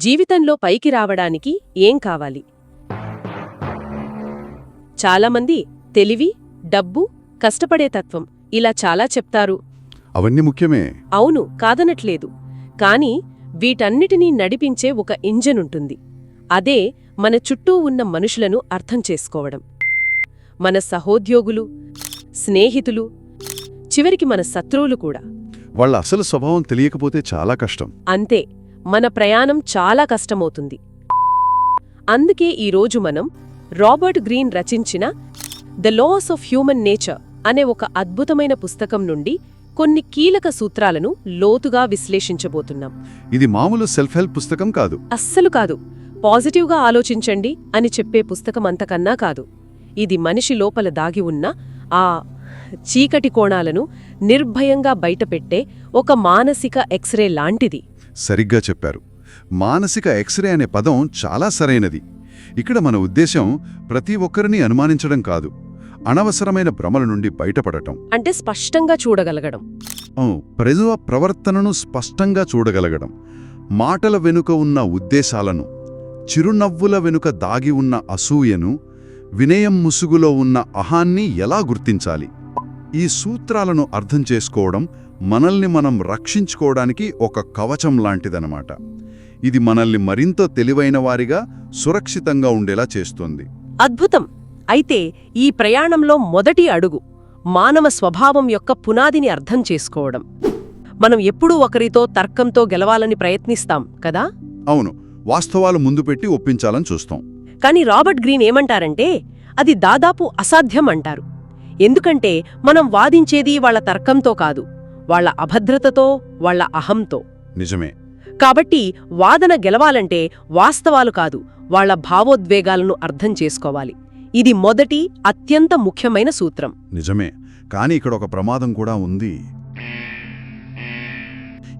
జీవితంలో పైకి రావడానికి ఏం కావాలి? చాలామంది తెలివి డబ్బు కష్టపడే తత్వం ఇలా చాలా చెప్తారు. అవన్నీ ముఖ్యమే. అవును కాదనట్లేదు. కాని వీటన్నిటినీ నడిపించే ఒక ఇంజన్ ఉంటుంది. అదే మన చుట్టూ ఉన్న మనుషులను అర్థం చేసుకోవడం. మన సహోద్యోగులు స్నేహితులు చివరికి మన శత్రువులు కూడా. వాళ్ళ అసలు స్వభావం తెలియకపోతే చాలా కష్టం. అంతే. మన ప్రయాణం చాలా కష్టమవుతుంది. అందుకే ఈరోజు మనం రాబర్ట్ గ్రీన్ రచించిన the laws of human nature అనే ఒక అద్భుతమైన పుస్తకం నుండి కొన్ని కీలక సూత్రాలను లోతుగా విశ్లేషించబోతున్నాం. ఇది మామూలు సెల్ఫ్ హెల్ప్ పుస్తకం కాదు. అస్సలు కాదు. పాజిటివ్గా ఆలోచించండి అని చెప్పే పుస్తకం అంతకన్నా కాదు. ఇది మనిషి లోపల దాగి ఉన్న ఆ చీకటి కోణాలను నిర్భయంగా బయటపెట్టే ఒక మానసిక ఎక్స్రే లాంటిది. సరిగ్గా చెప్పారు. మానసిక ఎక్స్రే అనే పదం చాలా సరైనది. ఇక్కడ మన ఉద్దేశం ప్రతి ఒక్కరిని అనుమానించడం కాదు. అనవసరమైన భ్రమల నుండి బయటపడటం. అంటే స్పష్టంగా చూడగలగడం. ప్రజల ప్రవర్తనను స్పష్టంగా చూడగలగడం. మాటల వెనుక ఉన్న ఉద్దేశాలను చిరునవ్వుల వెనుక దాగి ఉన్న అసూయను వినయం ముసుగులో ఉన్న అహాన్ని ఎలా గుర్తించాలి? ఈ సూత్రాలను అర్థం చేసుకోవడం మనల్ని మనం రక్షించుకోవడానికి ఒక కవచం లాంటిదనమాట ఇది మనల్ని మరింత తెలివైన వారిగా సురక్షితంగా ఉండేలా చేస్తుంది. అద్భుతం! అయితే ఈ ప్రయాణంలో మొదటి అడుగు మానవ స్వభావం యొక్క పునాదిని అర్థం చేసుకోవడం. మనం ఎప్పుడూ ఒకరితో తర్కంతో గెలవాలని ప్రయత్నిస్తాం కదా? అవును. వాస్తవాలు ముందు పెట్టి ఒప్పించాలని చూస్తాం. కానీ రాబర్ట్ గ్రీన్ ఏమంటారంటే అది దాదాపు అసాధ్యం అంటారు. ఎందుకంటే మనం వాదించేది వాళ్ళ తర్కంతో కాదు. వాళ్ళ అభద్రతతో వాళ్ళ అహంతో. నిజమే. కాబట్టి వాదన గెలవాలంటే వాస్తవాలు కాదు వాళ్ళ భావోద్వేగాలను అర్థం చేసుకోవాలి. ఇది మొదటి అత్యంత ముఖ్యమైన సూత్రం. నిజమే. కానీ ఇక్కడ ఒక ప్రమాదం కూడా ఉంది.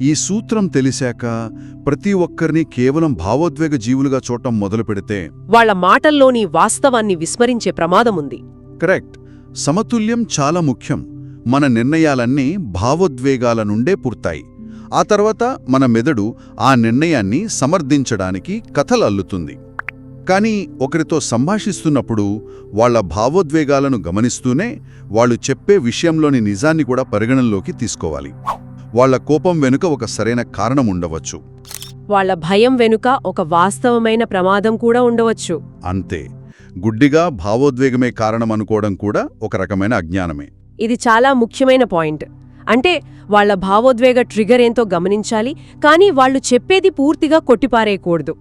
ఈ సూత్రం తెలిసాక ప్రతి ఒక్కరిని కేవలం భావోద్వేగ జీవులుగా చూడటం మొదలు పెడితే వాళ్ళ మాటల్లోని వాస్తవాన్ని విస్మరించే ప్రమాదముంది కరెక్ట్. సమతుల్యం చాలా ముఖ్యం. మన నిర్ణయాలన్నీ భావోద్వేగాల నుండే పుడతాయి ఆ తర్వాత మన మెదడు ఆ నిర్ణయాన్ని సమర్థించడానికి కథలు అల్లుతుంది. కానీ ఒకరితో సంభాషిస్తున్నప్పుడు వాళ్ళ భావోద్వేగాలను గమనిస్తూనే వాళ్ళు చెప్పే విషయంలోని నిజాన్ని కూడా పరిగణనలోకి తీసుకోవాలి. వాళ్ళ కోపం వెనుక ఒక సరైన కారణం ఉండవచ్చు. వాళ్ళ భయం వెనుక ఒక వాస్తవమైన ప్రమాదం కూడా ఉండవచ్చు. అంతే. గుడ్డిగా భావోద్వేగమే కారణం అనుకోవడం కూడా ఒక రకమైన అజ్ఞానమే. ఇది చాలా ముఖ్యమైన పాయింట్. అంటే వాళ్ళ భావోద్వేగ ట్రిగర్ ఏంతో గమనించాలి కానీ వాళ్ళు చెప్పేది పూర్తిగా కొట్టిపారేయకూడదు.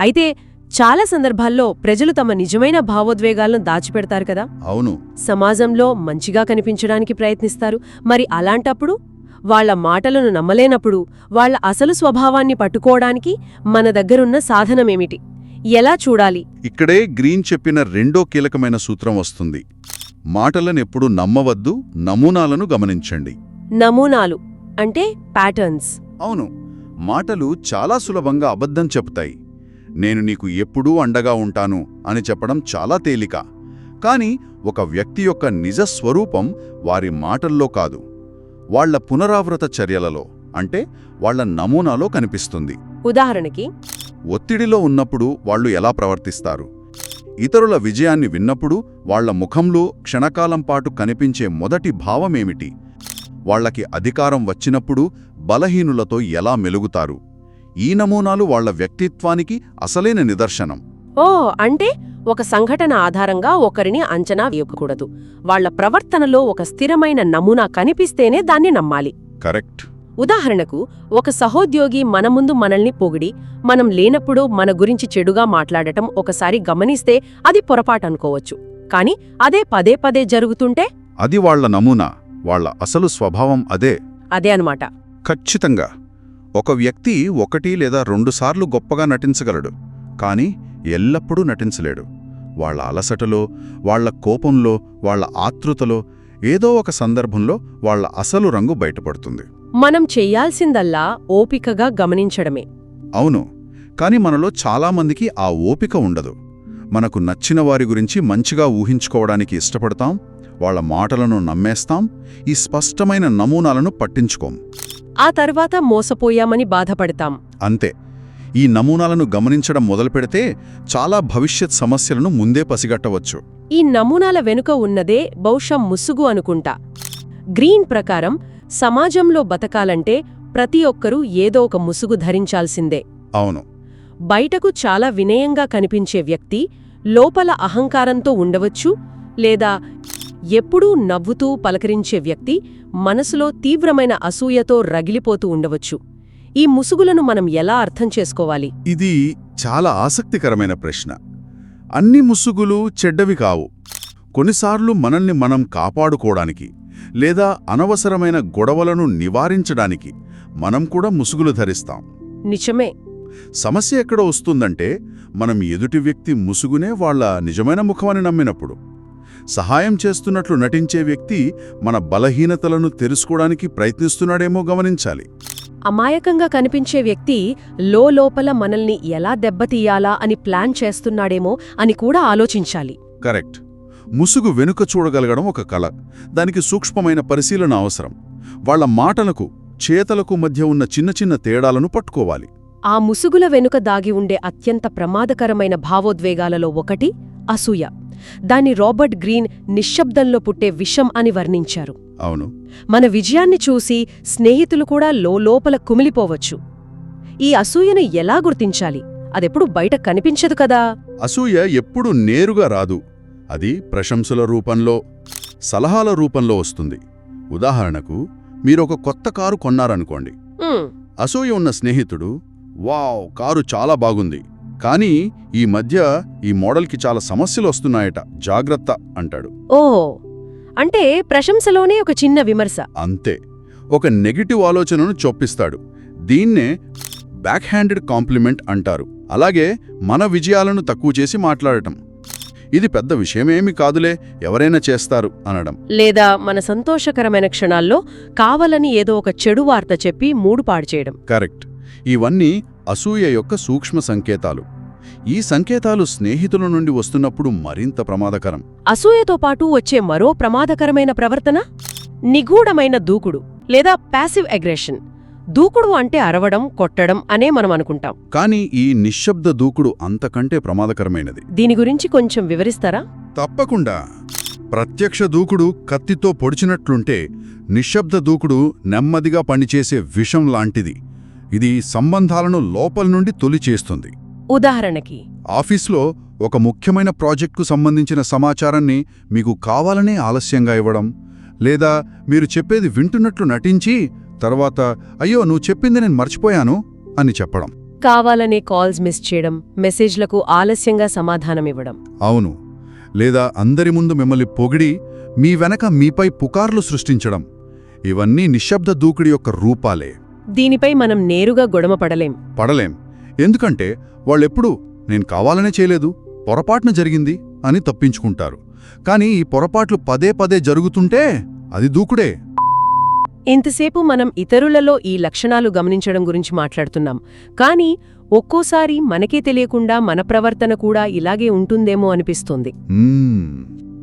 అయితే చాలా సందర్భాల్లో ప్రజలు తమ నిజమైన భావోద్వేగాలను దాచిపెడతారు కదా? అవును. సమాజంలో మంచిగా కనిపించడానికి ప్రయత్నిస్తారు. మరి అలాంటప్పుడు? వాళ్ళ మాటలను నమ్మలేనప్పుడు వాళ్ళ అసలు స్వభావాన్ని పట్టుకోవడానికి మన దగ్గరున్న సాధనమేమిటి? ఎలా చూడాలి? ఇక్కడే గ్రీన్ చెప్పిన రెండో కీలకమైన సూత్రం వస్తుంది. మాటలనెప్పుడు నమ్మవద్దు నమూనాలను గమనించండి. నమూనాలు అంటే ప్యాటర్న్స్ అవును మాటలు చాలా సులభంగా అబద్ధం చెప్తాయి. నేను నీకు ఎప్పుడూ అండగా ఉంటాను అని చెప్పడం చాలా తేలిక. కాని ఒక వ్యక్తి యొక్క నిజ స్వరూపం వారి మాటల్లో కాదు. వాళ్ళ పునరావృత చర్యలలో అంటే వాళ్ళ నమూనాలో కనిపిస్తుంది. ఉదాహరణకి ఒత్తిడిలో ఉన్నప్పుడు వాళ్ళు ఎలా ప్రవర్తిస్తారు? ఇతరుల విజయాన్ని విన్నప్పుడు వాళ్ళ ముఖంలో క్షణకాలం పాటు కనిపించే మొదటి భావమేమిటి? వాళ్ళకి అధికారం వచ్చినప్పుడు బలహీనులతో ఎలా మెలుగుతారు? ఈ నమూనాలు వాళ్ళ వ్యక్తిత్వానికి అసలైన నిదర్శనం. ఓ అంటే ఒక సంఘటన ఆధారంగా ఒకరిని అంచనా వేయకూడదు. వాళ్ళ ప్రవర్తనలో ఒక స్థిరమైన నమూనా కనిపిస్తేనే దాన్ని నమ్మాలి. కరెక్ట్. ఉదాహరణకు ఒక సహోద్యోగి మన ముందు మనల్ని పొగిడి మనం లేనప్పుడు మన గురించి చెడుగా మాట్లాడటం ఒకసారి గమనిస్తే అది పొరపాటనుకోవచ్చు కాని అదే పదే పదే జరుగుతుంటే? అది వాళ్ళ నమూనా వాళ్ళ అసలు స్వభావం అదే. అదే అన్నమాట. ఖచ్చితంగా. ఒక వ్యక్తి ఒకటి లేదా రెండుసార్లు గొప్పగా నటించగలడు కానీ ఎల్లప్పుడూ నటించలేడు. వాళ్ళ అలసటలో వాళ్ళ కోపంలో వాళ్ళ ఆతృతలో ఏదో ఒక సందర్భంలో వాళ్ళ అసలు రంగు బయటపడుతుంది. మనం చెయ్యాల్సిందల్లా ఓపికగా గమనించడమే. అవును కాని మనలో చాలామందికి ఆ ఓపిక ఉండదు. మనకు నచ్చిన వారి గురించి మంచిగా ఊహించుకోవడానికి ఇష్టపడతాం వాళ్ళ మాటలను నమ్మేస్తాం ఈ స్పష్టమైన నమూనాలను పట్టించుకోం. ఆ తర్వాత మోసపోయామని బాధపడతాం. అంతే. ఈ నమూనాలను గమనించడం మొదలుపెడితే చాలా భవిష్యత్ సమస్యలను ముందే పసిగట్టవచ్చు. ఈ నమూనాల వెనుక ఉన్నదే బహుశా ముసుగు అనుకుంటా. గ్రీన్ ప్రకారం సమాజంలో బతకాలంటే ప్రతి ఒక్కరూ ఏదో ఒక ముసుగు ధరించాల్సిందే. అవును. బయటకు చాలా వినయంగా కనిపించే వ్యక్తి లోపల అహంకారంతో ఉండవచ్చు లేదా ఎప్పుడూ నవ్వుతూ పలకరించే వ్యక్తి మనసులో తీవ్రమైన అసూయతో రగిలిపోతూ ఉండవచ్చు. ఈ ముసుగులను మనం ఎలా అర్థం చేసుకోవాలి? ఇది చాలా ఆసక్తికరమైన ప్రశ్న. అన్ని ముసుగులు చెడ్డవి కావు. కొన్నిసార్లు మనల్ని మనం కాపాడుకోవడానికి లేదా అనవసరమైన గొడవలను నివారించడానికి మనం కూడా ముసుగులు ధరిస్తాం. నిజమే. సమస్య ఎక్కడ వస్తుందంటే మనం ఎదుటి వ్యక్తి ముసుగునే వాళ్ళ నిజమైన ముఖమని నమ్మినప్పుడు. సహాయం చేస్తున్నట్లు నటించే వ్యక్తి మన బలహీనతలను తెలుసుకోవడానికి ప్రయత్నిస్తున్నాడేమో గమనించాలి. అమాయకంగా కనిపించే వ్యక్తి లోపల మనల్ని ఎలా దెబ్బతీయాలా అని ప్లాన్ చేస్తున్నాడేమో అని కూడా ఆలోచించాలి. కరెక్ట్. ముసుగు వెనుక చూడగలగడం ఒక కళ. దానికి సూక్ష్మమైన పరిశీలన అవసరం. వాళ్ళ మాటలకు చేతలకు మధ్య ఉన్న చిన్న చిన్న తేడాలను పట్టుకోవాలి. ఆ ముసుగుల వెనుక దాగి ఉండే అత్యంత ప్రమాదకరమైన భావోద్వేగాలలో ఒకటి అసూయ. దాన్ని రాబర్ట్ గ్రీన్ నిశ్శబ్దంలో పుట్టే విషం అని వర్ణించారు. అవును. మన విజయాన్ని చూసి స్నేహితులు కూడా లోపల కుమిలిపోవచ్చు. ఈ అసూయను ఎలా గుర్తించాలి? అదెప్పుడు బయట కనిపించదు కదా. అసూయ ఎప్పుడు నేరుగా రాదు. అది ప్రశంసల రూపంలో సలహాల రూపంలో వస్తుంది. ఉదాహరణకు మీరొక కొత్త కారు కొన్నారనుకోండి. అసూయ ఉన్న స్నేహితుడు వావ్ కారు చాలా బాగుంది. కానీ ఈ మధ్య ఈ మోడల్కి చాలా సమస్యలు వస్తున్నాయట జాగ్రత్త అంటాడు. ఓ అంటే ప్రశంసలోనే ఒక చిన్న విమర్శ. అంతే. ఒక నెగిటివ్ ఆలోచనను చొప్పిస్తాడు. దీన్నే బ్యాక్ హ్యాండెడ్ కాంప్లిమెంట్ అంటారు. అలాగే మన విజయాలను తక్కువ చేసి మాట్లాడటం. ఇది పెద్ద విషయమేమీ కాదులే ఎవరైనా చేస్తారు అనడం. లేదా మన సంతోషకరమైన క్షణాల్లో కావాలని ఏదో ఒక చెడు వార్త చెప్పి మూడు పాడు చేయడం. కరెక్ట్. ఇవన్నీ అసూయ యొక్క సూక్ష్మ సంకేతాలు. ఈ సంకేతాలు స్నేహితుల నుండి వస్తున్నప్పుడు మరింత ప్రమాదకరం. అసూయతో పాటు వచ్చే మరో ప్రమాదకరమైన ప్రవర్తన? నిగూఢమైన దూకుడు లేదా ప్యాసివ్ అగ్రెషన్ దూకుడు అంటే అరవడం కొట్టడం అనే మనం అనుకుంటాం. కానీ ఈ నిశ్శబ్ద దూకుడు అంతకంటే ప్రమాదకరమైనది. దీని గురించి కొంచెం వివరిస్తారా? తప్పకుండా. ప్రత్యక్ష దూకుడు కత్తితో పొడిచినట్లుంటే నిశ్శబ్ద దూకుడు నెమ్మదిగా పనిచేసే విషం లాంటిది. ఇది సంబంధాలను లోపల నుండి తొలిచేస్తుంది ఉదాహరణకి ఆఫీస్లో ఒక ముఖ్యమైన ప్రాజెక్టుకు సంబంధించిన సమాచారాన్ని మీకు కావాలనే ఆలస్యంగా ఇవ్వడం లేదా మీరు చెప్పేది వింటున్నట్లు నటించి తర్వాత అయ్యో నువ్వు చెప్పింది నేను మర్చిపోయాను అని చెప్పడం. కావాలనే కాల్స్ మిస్ చేయడం మెసేజ్లకు ఆలస్యంగా సమాధానమివ్వడం అవును. లేదా అందరి ముందు మిమ్మల్ని పొగిడి మీ వెనక మీపై పుకార్లు సృష్టించడం. ఇవన్నీ నిశ్శబ్ద దూకుడి యొక్క రూపాలే. దీనిపై మనం నేరుగా గొడవపడలేం పడలేం. ఎందుకంటే వాళ్ళెప్పుడూ నేను కావాలనే చేయలేదు పొరపాటున జరిగింది అని తప్పించుకుంటారు. కానీ ఈ పొరపాట్లు పదే పదే జరుగుతుంటే అది దూకుడే. ఇంతసేపు మనం ఇతరులలో ఈ లక్షణాలు గమనించడం గురించి మాట్లాడుతున్నాం. కానీ ఒక్కోసారి మనకే తెలియకుండా మన ప్రవర్తన కూడా ఇలాగే ఉంటుందేమో అనిపిస్తుంది.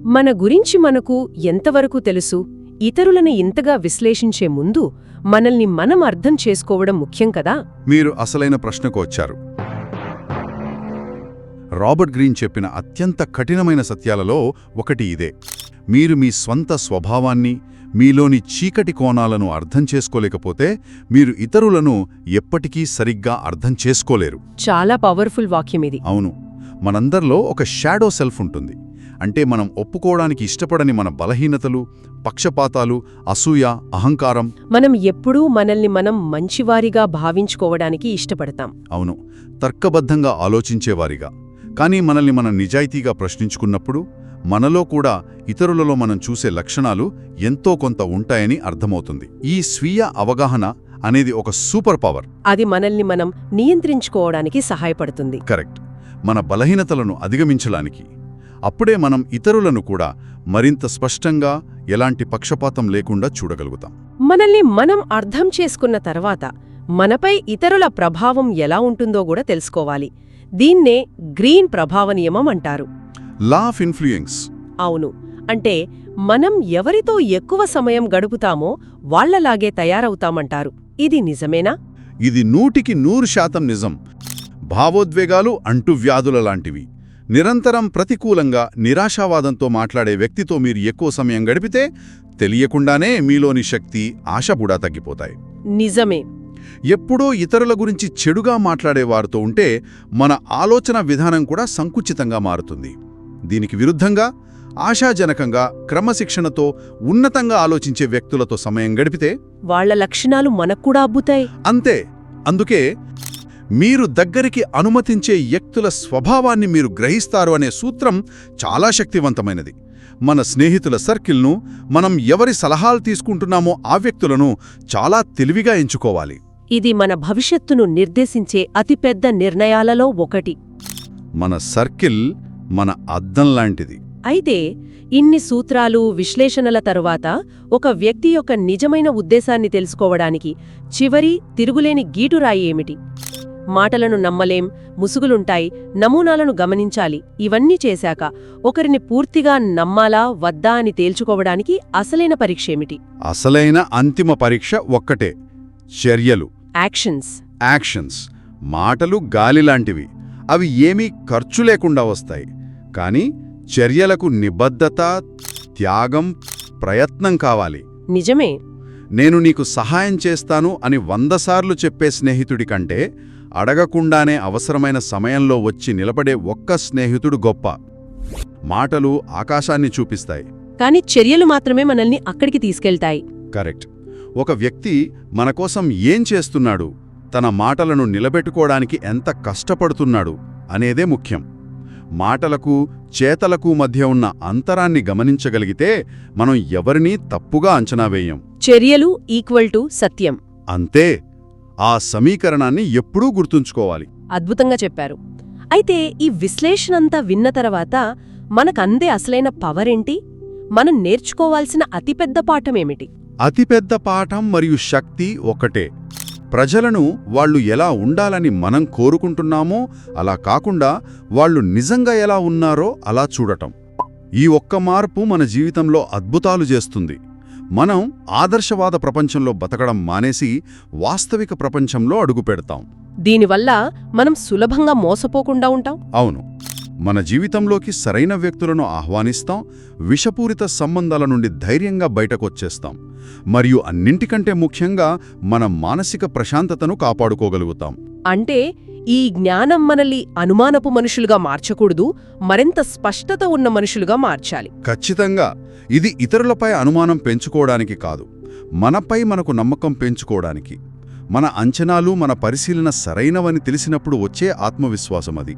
మన గురించి మనకు ఎంతవరకు తెలుసు? ఇతరులను ఇంతగా విశ్లేషించే ముందు మనల్ని మనం అర్థం చేసుకోవడం ముఖ్యం కదా? మీరు అసలైన ప్రశ్నకు వచ్చారు. రాబర్ట్ గ్రీన్ చెప్పిన అత్యంత కఠినమైన సత్యాలలో ఒకటి ఇదే. మీరు మీ స్వంత స్వభావాన్ని మీలోని చీకటి కోణాలను అర్థం చేసుకోలేకపోతే మీరు ఇతరులను ఎప్పటికీ సరిగ్గా అర్థం చేసుకోలేరు. చాలా పవర్ఫుల్ వాక్యం ఇది. అవును. మనందరిలో ఒక షాడో సెల్ఫ్ ఉంటుంది. అంటే మనం ఒప్పుకోవడానికి ఇష్టపడని మన బలహీనతలు పక్షపాతాలు అసూయ అహంకారం. మనం ఎప్పుడూ మనల్ని మనం మంచివారిగా భావించుకోవడానికి ఇష్టపడతాం. అవును. తర్కబద్ధంగా ఆలోచించేవారిగా. కానీ మనల్ని మనం నిజాయితీగా ప్రశ్నించుకున్నప్పుడు మనలో కూడా ఇతరులలో మనం చూసే లక్షణాలు ఎంతో కొంత ఉంటాయని అర్థమవుతుంది. ఈ స్వీయ అవగాహన అనేది ఒక సూపర్ పవర్. అది మనల్ని మనం నియంత్రించుకోవడానికి సహాయపడుతుంది. కరెక్ట్. మన బలహీనతలను అధిగమించడానికి. అప్పుడే మనం ఇతరులను కూడా మరింత స్పష్టంగా ఎలాంటి పక్షపాతం లేకుండా చూడగలుగుతాం. మనల్ని మనం అర్థం చేసుకున్న తర్వాత మనపై ఇతరుల ప్రభావం ఎలా ఉంటుందో కూడా తెలుసుకోవాలి. దీన్నే గ్రీన్ ప్రభావ నియమం అంటారు. లా ఆఫ్ ఇన్ఫ్లుయెన్స్ అవును. అంటే మనం ఎవరితో ఎక్కువ సమయం గడుపుతామో వాళ్ళలాగే తయారవుతామంటారు. ఇది నిజమేనా? ఇది నూటికి నూరు శాతం నిజం. భావోద్వేగాలు అంటువ్యాధుల లాంటివి. నిరంతరం ప్రతికూలంగా నిరాశావాదంతో మాట్లాడే వ్యక్తితో మీరు ఎక్కువ సమయం గడిపితే తెలియకుండానే మీలోని శక్తి ఆశ కూడా తగ్గిపోతాయి. నిజమే. ఎప్పుడూ ఇతరుల గురించి చెడుగా మాట్లాడేవారితో ఉంటే మన ఆలోచన విధానం కూడా సంకుచితంగా మారుతుంది. దీనికి విరుద్ధంగా ఆశాజనకంగా క్రమశిక్షణతో ఉన్నతంగా ఆలోచించే వ్యక్తులతో సమయం గడిపితే వాళ్ళ లక్షణాలు మనక్కూడా అబ్బుతాయి. అంతే. అందుకే మీరు దగ్గరికి అనుమతించే వ్యక్తుల స్వభావాన్ని మీరు గ్రహిస్తారు అనే సూత్రం చాలా శక్తివంతమైనది. మన స్నేహితుల సర్కిల్ను మనం ఎవరి సలహాలు తీసుకుంటున్నామో ఆ వ్యక్తులను చాలా తెలివిగా ఎంచుకోవాలి. ఇది మన భవిష్యత్తును నిర్దేశించే అతిపెద్ద నిర్ణయాలలో ఒకటి. మన సర్కిల్ మన అద్దం లాంటిది. అయితే ఇన్ని సూత్రాలు విశ్లేషణల తరువాత ఒక వ్యక్తి యొక్క నిజమైన ఉద్దేశాన్ని తెలుసుకోవడానికి చివరి తిరుగులేని గీటురాయి ఏమిటి? మాటలను నమ్మలేం ముసుగులుంటాయి నమూనాలను గమనించాలి ఇవన్నీ చేశాక ఒకరిని పూర్తిగా నమ్మాలా వద్దా అని తేల్చుకోవడానికి అసలైన పరీక్షేమిటి అసలైన అంతిమ పరీక్ష ఒక్కటే చర్యలు. యాక్షన్స్. యాక్షన్స్. మాటలు గాలిలాంటివి. అవి ఏమీ ఖర్చు లేకుండా వస్తాయి. కానీ చర్యలకు నిబద్ధత త్యాగం ప్రయత్నం కావాలి. నిజమే. నేను నీకు సహాయం చేస్తాను అని వందసార్లు చెప్పే స్నేహితుడి కంటే అడగకుండానే అవసరమైన సమయంలో వచ్చి నిలబడే ఒక్క స్నేహితుడు గొప్ప. మాటలు ఆకాశాన్ని చూపిస్తాయి. కాని చర్యలు మాత్రమే మనల్ని అక్కడికి తీసుకెళ్తాయి. కరెక్ట్. ఒక వ్యక్తి మన కోసం ఏం చేస్తున్నాడు? తన మాటలను నిలబెట్టుకోవడానికి ఎంత కష్టపడుతున్నాడు? అనేదే ముఖ్యం. మాటలకు చేతలకు మధ్య ఉన్న అంతరాన్ని గమనించగలిగితే మనం ఎవరినీ తప్పుగా అంచనా వేయం. చర్యలు ఈక్వల్ టు సత్యం. అంతే ఆ సమీకరణాన్ని ఎప్పుడూ గుర్తుంచుకోవాలి. అద్భుతంగా చెప్పారు. అయితే ఈ విశ్లేషణంతా విన్న తర్వాత మనకందే అసలైన పవర్ ఏంటి? మనం నేర్చుకోవాల్సిన అతిపెద్ద పాఠమేమిటి అతిపెద్ద పాఠం మరియు శక్తి ఒకటే. ప్రజలను వాళ్ళు ఎలా ఉండాలని మనం కోరుకుంటున్నామో అలా కాకుండా వాళ్ళు నిజంగా ఎలా ఉన్నారో అలా చూడటం. ఈ ఒక్క మార్పు మన జీవితంలో అద్భుతాలు చేస్తుంది. మనం ఆదర్శవాద ప్రపంచంలో బతకడం మానేసి వాస్తవిక ప్రపంచంలో అడుగుపెడతాం. దీనివల్ల మనం సులభంగా మోసపోకుండా ఉంటాం? అవును. మన జీవితంలోకి సరైన వ్యక్తులను ఆహ్వానిస్తాం విషపూరిత సంబంధాల నుండి ధైర్యంగా బయటకొచ్చేస్తాం. మరియు అన్నింటికంటే ముఖ్యంగా మన మానసిక ప్రశాంతతను కాపాడుకోగలుగుతాం. అంటే ఈ జ్ఞానం మనల్ని అనుమానపు మనుషులుగా మార్చకూడదు మరింత స్పష్టత ఉన్న మనుషులుగా మార్చాలి. ఖచ్చితంగా. ఇది ఇతరులపై అనుమానం పెంచుకోవడానికి కాదు మనపై మనకు నమ్మకం పెంచుకోవడానికి. మన అంచనాలు మన పరిశీలన సరైనవని తెలిసినప్పుడు వచ్చే ఆత్మవిశ్వాసం అది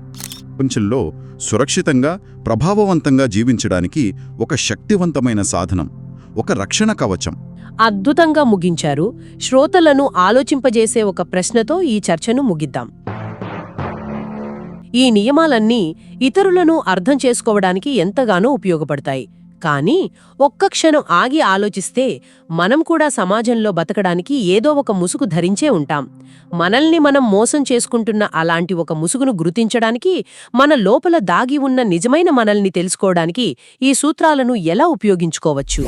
ప్రపంచంలో సురక్షితంగా ప్రభావవంతంగా జీవించడానికి ఒక శక్తివంతమైన సాధనం ఒక రక్షణ కవచం. అద్భుతంగా ముగించారు. శ్రోతలను ఆలోచింపజేసే ఒక ప్రశ్నతో ఈ చర్చను ముగిద్దాం. ఈ నియమాలన్నీ ఇతరులను అర్థం చేసుకోవడానికి ఎంతగానో ఉపయోగపడతాయి. కానీ ఒక్క క్షణం ఆగి ఆలోచిస్తే మనం కూడా సమాజంలో బతకడానికి ఏదో ఒక ముసుగు ధరించే ఉంటాం. మనల్ని మనం మోసం చేసుకుంటున్న అలాంటి ఒక ముసుగును గుర్తించడానికి మన లోపల దాగి ఉన్న నిజమైన మనల్ని తెలుసుకోవడానికి ఈ సూత్రాలను ఎలా ఉపయోగించుకోవచ్చు?